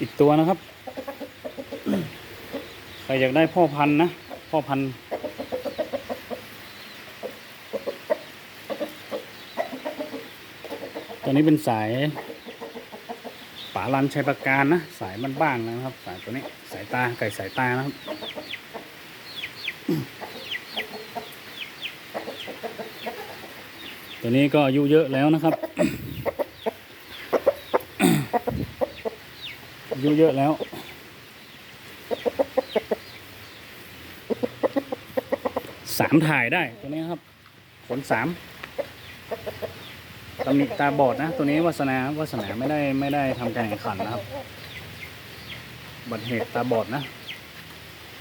อีกตัวนะครับ ใครอยากได้พ่อพันธุ์นะ พ่อพันธุ์ตัวนี้เป็นสายป่าลันชัยประการนะ สายบ้านๆนะครับ สายตัวนี้สายตาไก่สายตานะครับตัวนี้ก็อายุเยอะแล้วนะครับ อายุเยอะแล้ว สามถ่ายได้ตัวนี้ครับขนสามตำหนิตาบอดนะ ตัวนี้วาสนาวาสนาไม่ได้ไม่ได้ทำการแข่งขันนะครับ บัตรเหตุตาบอดนะ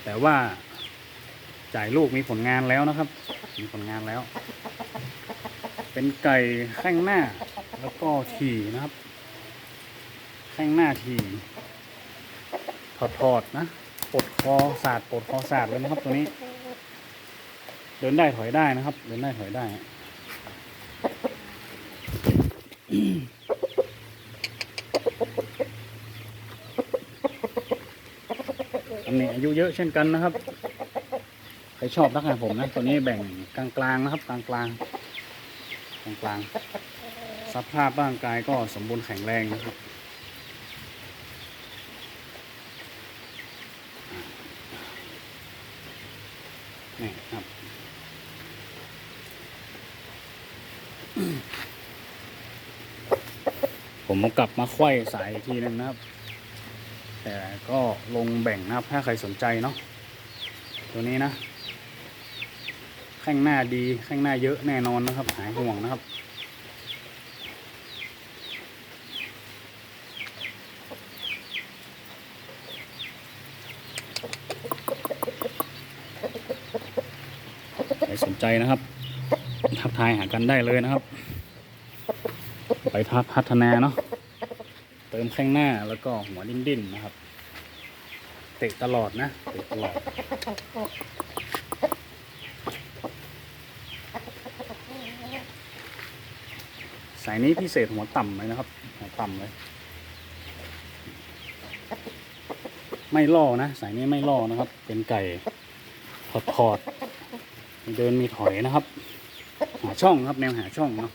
แต่ว่าจ่ายลูกมีผลงานแล้วนะครับ มีผลงานแล้ว เป็นไก่แข้งหน้าแล้วก็ถี่นะครับ แข้งหน้าถี่ ถอดถอดนะปลดคอสาดปลดคอสาดเลยนะครับ ตัวนี้ เดินได้ถอยได้นะครับ เดินได้ถอยได้อันนี้อายุเยอะเช่นกันนะครับ ใครชอบรักนะผมนะ ตัวนี้แบ่งกลางๆนะครับ กลางๆกลางกลางๆสภาพร่างกายก็สมบูรณ์แข็งแรงนะครับ นี่ครับผมกลับมาควยสายอีกทีหนึงนะครับ แต่ก็ลงแบ่งนะครับ ถ้าใครสนใจเนาะตัวนี้นะข้างหน้าดีข้างหน้าเยอะแน่นอนนะครับ หายห่วงนะครับ ครสนใจนะครับ ทักทายหากันได้เลยนะครับ ไปทักพัฒนาเนาะเติมข้างหน้าแล้วก็หัวดิ้นดิ้นๆนะครับ เตะตลอดนะ เตะตลอด สายนี้พิเศษหัวต่ำเลยนะครับ หัวต่ำเลย ไม่ล่อนะ สายนี้ไม่ล่อนะครับ เป็นไก่ถอดถอด เดินมีถอยนะครับ หาช่องครับแนวหาช่องเนาะ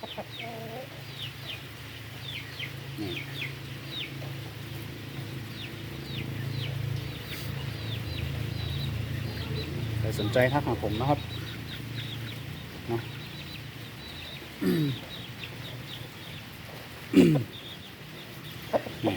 ใครสนใจทักหาผมนะครับนะนี่